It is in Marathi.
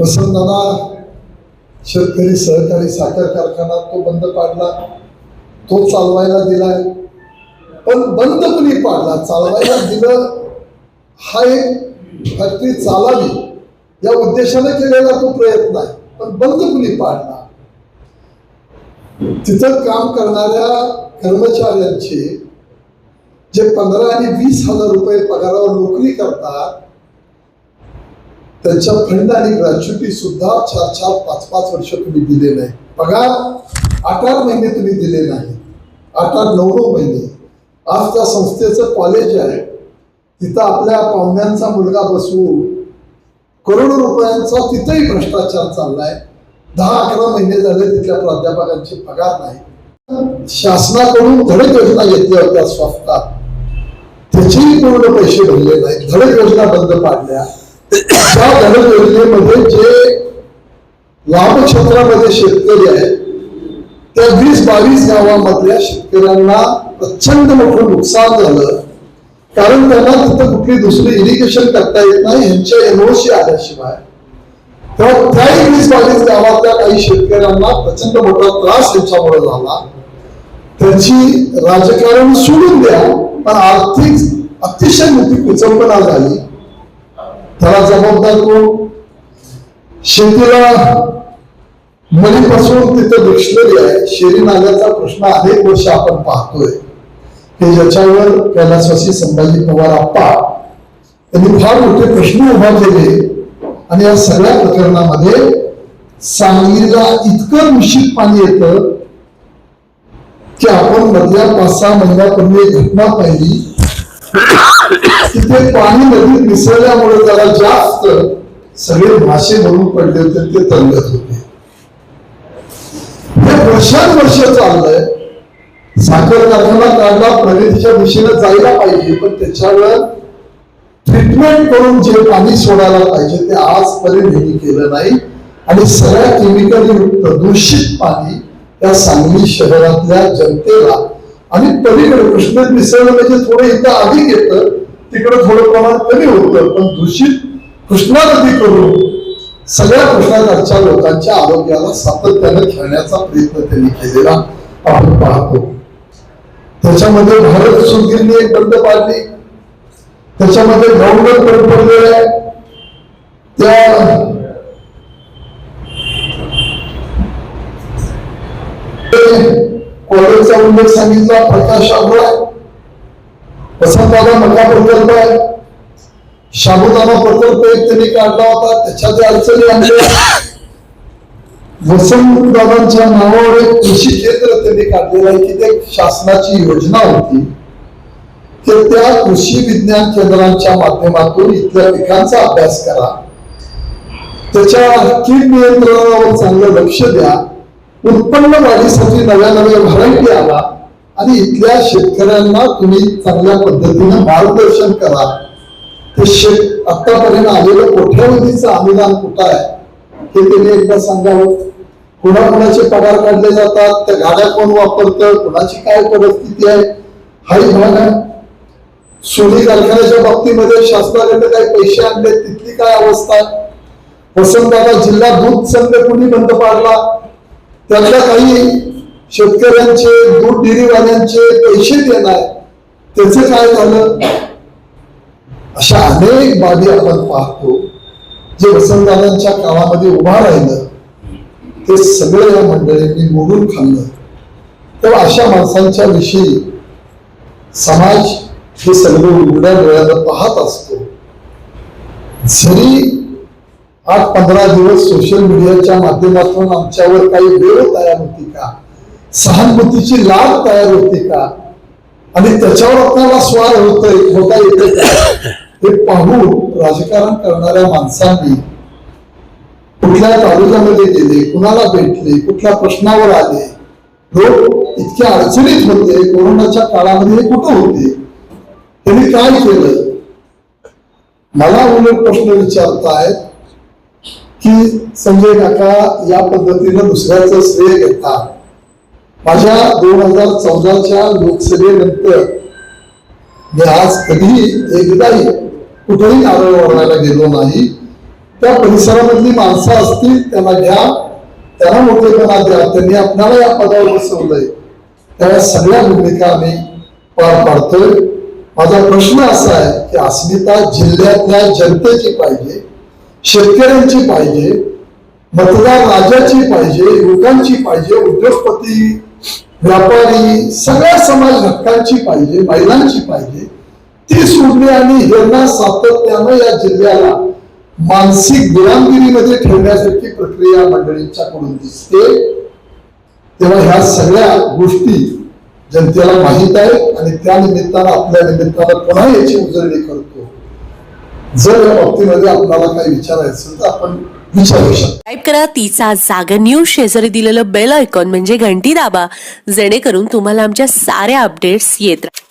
वसंतदादा शेतकरी सहकारी साखर कारखाना तो बंद पाडला. तो चालवायला दिलाय. पण बंद कुणी पाडला? चालवायला दिलं हा एक फॅक्टरी चालावी या उद्देशाने केलेला तो प्रयत्न आहे. पण बंद कुणी पाडला? तिथं काम करणाऱ्या कर्मचाऱ्यांचे जे पंधरा आणि वीस हजार रुपये पगारावर नोकरी करतात त्यांच्या फंड आणि ग्रॅच्युटी सुद्धा चार चार पाच पाच वर्ष तुम्ही दिले नाही. पगार आठ आठ महिने तुम्ही दिले नाही. आठ आठ नऊ नऊ महिने. आज त्या संस्थेचं कॉलेज आहे. तिथं आपल्या पाहुण्यांचा मुलगा बसवून करोडो रुपयांचा तिथंही भ्रष्टाचार चाललाय. दहा अकरा महिने झाले तिथल्या प्राध्यापकांचे पगार नाही. शासनाकडून धडक योजना घेतल्या होत्या स्वस्तात त्याचेही पूर्ण पैसे भरले नाही धडक योजना बंद पाडल्या. त्या धडक योजनेमध्ये जे लाभ क्षेत्रामध्ये शेतकरी आहेत त्या वीस बावीस गावामधल्या शेतकऱ्यांना प्रचंड मोठं नुकसान झालं. कारण त्यांना तिथं कुठली दुसरी इरिगेशन करता येत नाही यांच्या एनओसी आल्याशिवाय. तेव्हा त्याही वीस बावीस गावातल्या काही शेतकऱ्यांना प्रचंड मोठा त्रास ह्याच्यामुळे झाला. त्याची राजकारण सोडून द्या पण आर्थिक अतिशय मोठी कुचंबना झाली. त्याला जबाबदार कोण? शेतीला मणीपासून तिथं डिक्शनरी आहे. शेरी नाल्याचा प्रश्न अनेक वर्ष आपण पाहतोय. हे ज्याच्यावर कैलासवासी संभाजी पवार आप्पा त्यांनी फार मोठे प्रश्न उभा केले आणि या सगळ्या प्रकरणामध्ये सांगलीला इतकं दूषित पाणी येतं की आपण मधल्या पाच सहा महिन्यापूर्वी एक घटना पाहिली. तिथे पाणी नदीत मिसळल्यामुळे त्याला जास्त सगळे मासे म्हणून पडले होते ते तंगत होते. हे वर्षानुवर्ष चाललंय. साखर कारखाना काढला प्रगतीच्या दिशेने जायला पाहिजे पण त्याच्यावर ट्रीटमेंट करून जे पाणी सोडायला पाहिजे ते आजपर्यंत यांनी केलं नाही. आणि सगळ्या केमिकल युक्त दूषित पाणी त्या सांगली शहरातल्या जनतेला आणि पलीकडे कृष्णेत मिसळलं म्हणजे थोडं इथं अधिक येतं तिकडे थोडं प्रमाण कमी होतं. पण दूषित कृष्णा नदी करून सगळ्या कृष्णाकडच्या लोकांच्या आरोग्याला सातत्याने खेळण्याचा प्रयत्न त्यांनी केलेला आपण पाहतो. त्याच्यामध्ये भारत सुगिरणी एक बंद पाडली. त्याच्यामध्ये ग्राउंडर बंद पडलेले आहे. त्या कॉलेजचा उल्लेख सांगितला प्रकाश आंबोळे वसंतदादा मका प्रकल्प आहे. शाबुदाना प्रकल्प एक त्यांनी काढला होता त्याच्यात अडचणी आणल्या. वसंतदादांच्या नावावर एक कृषी क्षेत्र त्यांनी काढलेलं आहे की ते शासनाची योजना होती. ते त्या कृषी विज्ञान केंद्रांच्या माध्यमातून इथल्या पिकांचा अभ्यास करा. त्याच्या कीड नियंत्रणावर चांगलं लक्ष द्या. उत्पन्न वाढीसाठी नव्या नव्या व्हरायटी आला आणि इथल्या शेतकऱ्यांना तुम्ही चांगल्या पद्धतीनं मार्गदर्शन करा. ते शेत आतापर्यंत आलेलं कोट्यावधीचं अनुदान कुठं आहे? हे त्यांनी एकदा सांगावं. कुणाकुणाचे पगार काढले जातात त्या गाड्या कोण वापरतं कुणाची काय परिस्थिती आहे? हाही भाग आहे. सोनी कारखान्याच्या बाबतीमध्ये शासनाकडे काही पैसे आणले तिथली काय अवस्था? आहे वसंतदादा जिल्हा दूध संघ कुणी बंद पाडला? त्यातल्या काही शेतकऱ्यांचे दूध डेअरीवाल्यांचे पैसे देणार त्याचे काय झालं? अशा अनेक बाबी आपण पाहतो जे वसंतदादांच्या काळामध्ये उभा राहिलं ते सगळं या मंडळींनी मोडून खाल्लं. तर अशा माणसांच्या विषयी समाज हे सगळं उघड्या डोळ्याला पाहत असतो. जरी आज पंधरा दिवस सोशल मीडियाच्या माध्यमातून आमच्यावर काही वेळ तयार होती का? सहानुभूतीची लाभ तयार होती का? आणि त्याच्यावर आपल्याला स्वार होतोय होता येते का? हे पाहून राजकारण करणाऱ्या माणसांनी कुठल्या तालुक्यामध्ये गेले कुणाला भेटले कुठल्या प्रश्नावर आले? लोक इतक्या अडचणीत होते कोरोनाच्या काळामध्ये हे कुठं होते? त्यांनी काय केलं? मला उलट प्रश्न विचारतायत की संजय काका या पद्धतीनं दुसऱ्याचं श्रेय घेतात. माझ्या दोन हजार चौदाच्या लोकसभेनंतर मी आज कधी एकदाही कुठेही नारळ ओढायला गेलो नाही. त्या परिसरामधली माणसं असतील त्यांना घ्या त्यांना मोठेपणा द्या. त्यांनी आपल्याला या पदावर बसवलंय. त्या सगळ्या भूमिका आम्ही पार पाडतोय. माझा प्रश्न असा आहे की अस्मिता जिल्ह्यातल्या जनतेची पाहिजे. शेतकऱ्यांची पाहिजे मतदार राजाची पाहिजे युवकांची पाहिजे उद्योगपती व्यापारी सगळ्या समाज घटकांची पाहिजे महिलांची पाहिजे ती सुटणे आणि हेरणा सातत्यानं या जिल्ह्याला मानसिक गुलामगिरीमध्ये ठेवण्यासारखी प्रक्रिया मंडळींच्याकडून दिसते. तेव्हा ह्या सगळ्या गोष्टी जनतेला माहीत आहे आणि त्या निमित्तानं आपल्या निमित्तानं पुन्हा याची उजळणी करतो जर या बाबतीमध्ये आपल्याला काही विचारायचं तर आपण विचारू शकतो. टाईप करा तिचा जागर न्यूज शेजारी दिलेलं बेल आयकॉन म्हणजे घंटी दाबा जेणेकरून तुम्हाला आमच्या साऱ्या अपडेट्स येत राहतील